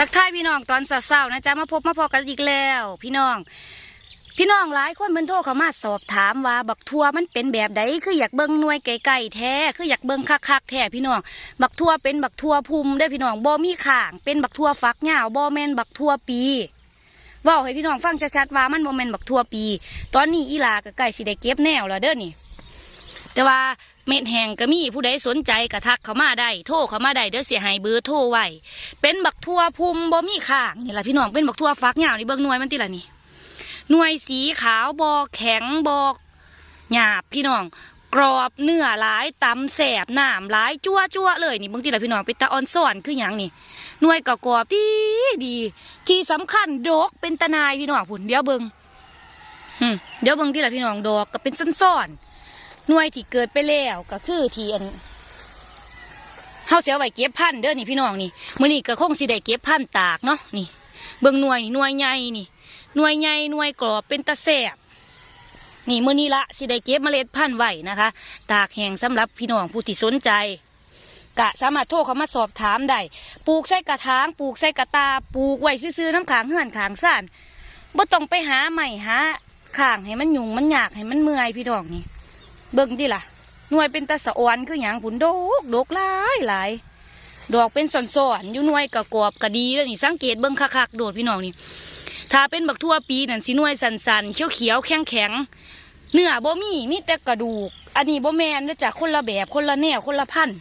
ทักทายพี่น้องตอนเช้าๆนะจ๊ะมาพบมาพอกันอีกแล้ว พี่น้อง พี่น้องหลายคนเพิ่นโทรเข้ามาสอบถามว่าบักทัวมันเป็นแบบใดคืออยากเบิ่งหน่วยไกลๆแท้คืออยากเบิ่งคักๆแท้พี่น้องบักทัวเป็นบักทัวภูมิได้พี่น้องบ่มีข้าง เป็นบักทัวฟักยาวบ่แมนบักทัวปีว้าให้พี่น้องฟังชัดๆว่ามันบ่แมนบักทัวปี ตอนนี้อีลาก็ใกล้สิได้เก็บแนวแล้วเด้อนี่ แต่ว่าเม็ดแห้งก็มีผู้ใดสนใจก็ทักเข้ามาได้โทรเข้ามาได้เดี๋ยวเสียหายเบอร์โทรไว้เป็นบักทัวภูมิบ่มีข้างนี่แหละพี่น้องเป็นบักทัวฟักยาวนี่เบิ่งหน่วยมันติละนี่หน่วยสีขาวบอแข็งบอกหยาบพี่น้องกรอบเนื้อหลายตำแสบหน้ำหลายจั่วจั่วๆเลยนี่บางทีละพี่น้องไปตาออนซ่อนคืออย่างนี่หน่วยกรอบดีดี ที่สำคัญดอกเป็นตะนายพี่น้องผุนเดี๋ยวเบิงอืมเดี๋ยวเบิงที่ละพี่น้องดอกก็เป็นซ่อนๆ หน่วยที่เกิดไปแล้วก็คือที่อันเฮาเสียไว้เก็บพันเด้อนี่พี่น้องนี่มื้อนี้ก็คงสิได้เก็บพันตากเนาะนี่ เบิ่งหน่วยหน่วยใหญ่นี่หน่วยใหญ่หน่วยกรอบเป็นตะแสบนี่มื้อนี้ละสิได้เก็บเมล็ดพันธุ์ไว้นะคะ ตากแห้งสำหรับพี่น้องผู้ที่สนใจกะสามารถโทรเขามาสอบถามได้ปลูกใส่กระถางปลูกใส่กระตาปลูกไว้ซื่อๆน้ำขางเหือนขางซ่านบ่ต้องไปหาใหม่หาข้างให้มันยุ่งมันยากให้มันเมื่อยพี่น้องนี่ เบิ่งดิล่ะ หน่วยเป็นตะสะออนคือหยังผุนดกดกหลายหลายดอกเป็นส่อนๆอยู่หน่วยกระกอบกระดีแล้วนี่สังเกตเบิ่งคักๆโดดพี่น้องนี่ถ้าเป็นบักทั่วปีนั่นสิหน่วยสันสันๆเขียวเขียวๆแข็งแข็งๆเนื้อบ่มีมีแต่กระดูก อันนี้บ่แมนเด้อจากคนละแบบคนละแนวคนละพันธุ์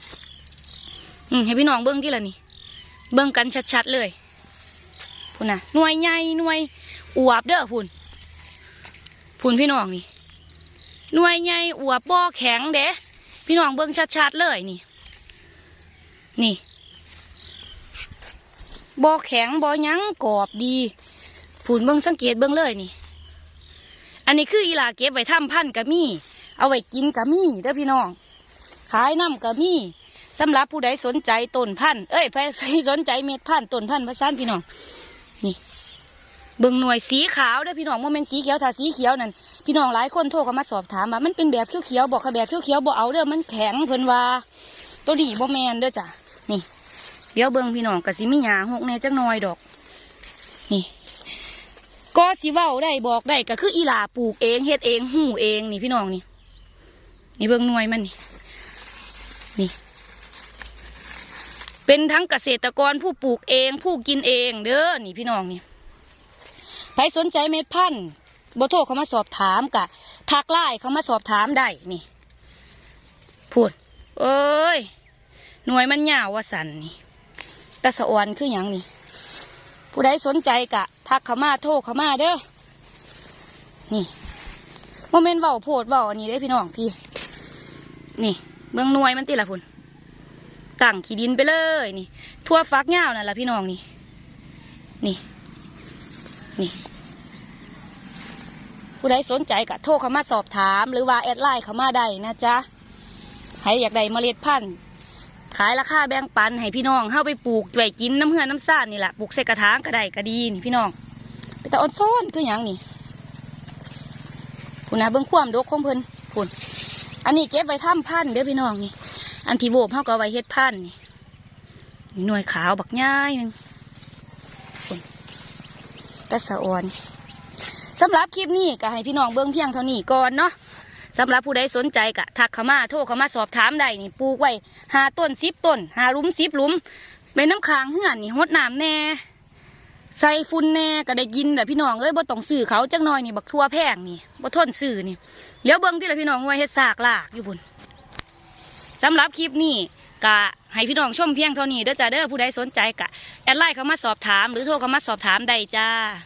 อืมให้พี่น้องเบิ้งที่ละนี่ เบิ้งกันชัดๆเลยพุ่นน่ะหน่วยใหญ่หน่วยอวบเด้อพุ่นพุ่นพี่น้องนี่ หน่วยใหญ่อวบบ่แข็งเด้พี่น้องเบิ้งชัดๆเลยนี่ นี่บ่แข็งบ่หยั้งกรอบดีผุนเบิ้งสังเกตเบิ้งเลยนี่ อันนี้คืออีหลาเก็บไว้ทำพันกะมี่เอาไว้กินกะมี่เด้อพี่น้อง ขายน้ำกะมี่สำหรับผู้ใดสนใจต้นพันธุ์เอ้ยใครสนใจเม็ดพันธุ์ต้นพันธุ์ภาษาพี่น้อง นี่ เบิ่งหน่วยสีขาวเด้อพี่น้องโมเมนสีเขียวถ้าสีเขียวนั่นพี่น้องหลายคนโทรเข้ามาสอบถามว่ามันเป็นแบบเขียวๆบอกค่ะแบบเขียวๆบอกเอาเด้อมันแข็งเพิ่นว่าตัวนี้บ่แมนเด้อจ้ะนี่ เดี๋ยวเบิ่งพี่น้องกะสิมีหยาหกแน่จักหน่อยดอก นี่ ก็สิเว้าได้บอกได้ก็คืออีหลาปลูกเองเฮ็ดเองหูเองนี่พี่น้องนี่ นี่เบิ่งหน่วยมันนี่นี่เป็นทั้งเกษตรกรผู้ปลูกเอง ผู้กินเองเด้อนี่พี่น้องนี่ ใครสนใจเม็ดพันธุ์บโทรเขามาสอบถามกะทักไล่เขามาสอบถามได้นี่พูดเอ้ยหน่วยมันยาวว่าสันนี่แตะสะออนคืออย่างนี่ผู้ใดสนใจกะทักเขามาโทรเขามาเด้อนี่โมเมนต์เบาโพดเบาอันนี้ได้พี่น้องพี่ นี่เบื้องหน่วยมันติละพุ่นตั้งขี้ดินไปเลยนี่ทั่วฟักยาวนั่นละพี่น้องนี่ นี่ นี่ ผู้ใดสนใจกะโทรเขามาสอบถาม หรือว่าแอดไลน์เขามาได้นะจ๊ะใครอยากได้เมล็ดพันธุ์ขายราคาแบ่งปันให้พี่น้องเข้าไปปลูกไว้กินน้ำเหือน้ำซ่านนี่แหละปลูกใส่กระถางก็ได้ก็ดีนี่พี่น้องแต่อ่อนซ่อนคืออย่างนี่คุณนะเบิ้องควมดกของเพิ่นพุ่นอันนี้เก็บไว้ทำพันธุ์เด้อพี่น้องนี่ อันที่โบกเขาก็ไว้เฮ็ดพันธุ์นี่หน่วยขาวบักง่ายหนึ่งพุ่น ตะสะออนสำหรับคลิปนี้ก็ให้พี่น้องเบิ้องเพียงเท่านี้ก่อนเนาะสำหรับผู้ใดสนใจกะทักเข้ามาโทรเข้ามาสอบถามได้นี่ปลูกไว้หาต้นสิบต้นหาลุมสิบลุมเป็นน้ำค้างเหือนนี่หดน้ำแน่ใส่ฝุ่นแน่ก็ได้กินแต่พี่น้องเอ้ยบ่ต้องซื้อเขาจังหน่อยนี่บักทั่วแพงนี่บ่ทนซื้อนี่เดี๋ยวเบิ่งที่ละพี่น้องไว้เฮ็ดซากลากอยู่บุญสำหรับคลิปนี้กะ ให้พี่น้องชมเพียงเท่านี้เด้อจ้าเด้อผู้ใดสนใจกะแอดไลน์เข้ามาสอบถาม หรือโทรเข้ามาสอบถามได้จ้า